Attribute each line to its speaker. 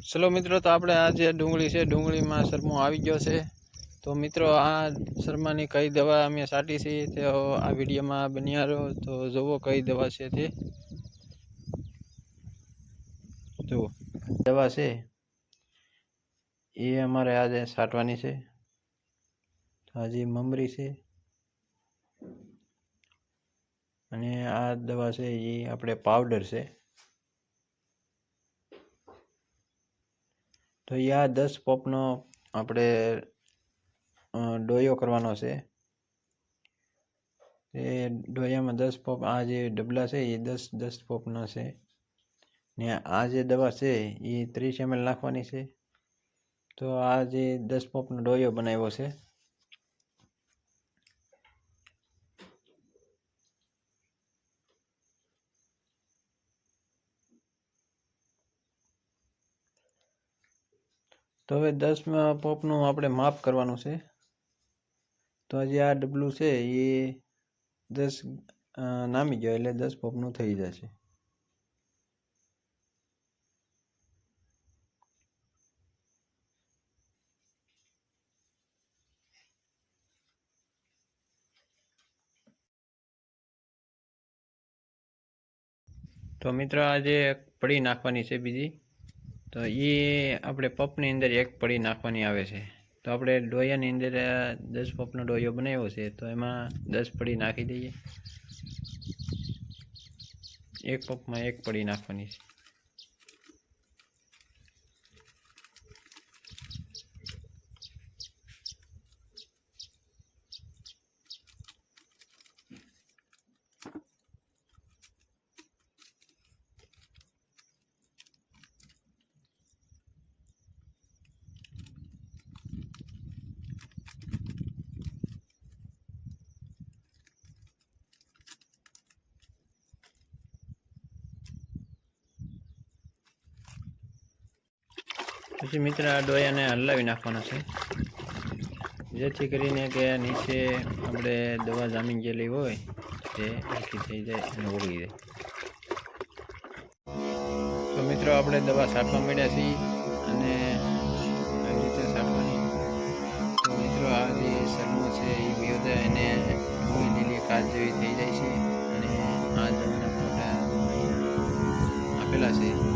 Speaker 1: ચલો મિત્રો, તો આપણે આ જે ડુંગળી છે, ડુંગળીમાં શરમો આવી ગયો છે. તો મિત્રો, આ શરમાની કઈ દવા અમે સાટી છે તે આ વિડીયોમાં બન્યા રહો. તો જુઓ કઈ દવા છે તે. જુઓ દવા છે, એ અમારે આજે સાટવાની છે. તો આજે મમરી છે. અને આ દવા છે એ આપણે પાવડર છે. તો આ દસ પોપનો આપણે ડોયો કરવાનો છે. એ ડોયામાં દસ પોપ, આ જે ડબલા છે એ દસ દસ પોપનો છે. ને આ જે દવા છે એ ત્રીસ એમએલ નાખવાની છે. તો આ જે દસ પોપનો ડોયો બનાવ્યો છે તો હવે દસમા પોપનું આપણે માપ કરવાનું છે. તો આજે આ ડબલું છે, એ દસ નામી ગયો એટલે દસ પોપનું થઈ જશે. તો મિત્રો, આજે પડી નાખવાની છે બીજી. તો એ આપણે પપની અંદર એક પડી નાખવાની આવે છે. તો આપણે ડોયાની અંદર દસ પપનો ડોયો બનાવ્યો છે, તો એમાં દસ પડી નાખી દઈએ. એક પપમાં એક પડી નાખવાની છે. પછી મિત્ર આ ડોયાને હલાવી નાખવાનો છે. જેથી કરીને કે નીચે આપણે દવા જામી ગયેલી હોય તે હલકી થઈ જાય અને ઓગળી જાય. તો મિત્રો આપણે દવા છાંટવા માંડ્યા છીએ અને આવી રીતે છાંટવાની. તો મિત્રો આ જે શરમો છે એ વિયો એને ડુંગળી લીલી કાચ જેવી થઈ જાય છે અને આ જમીન આપેલા છે.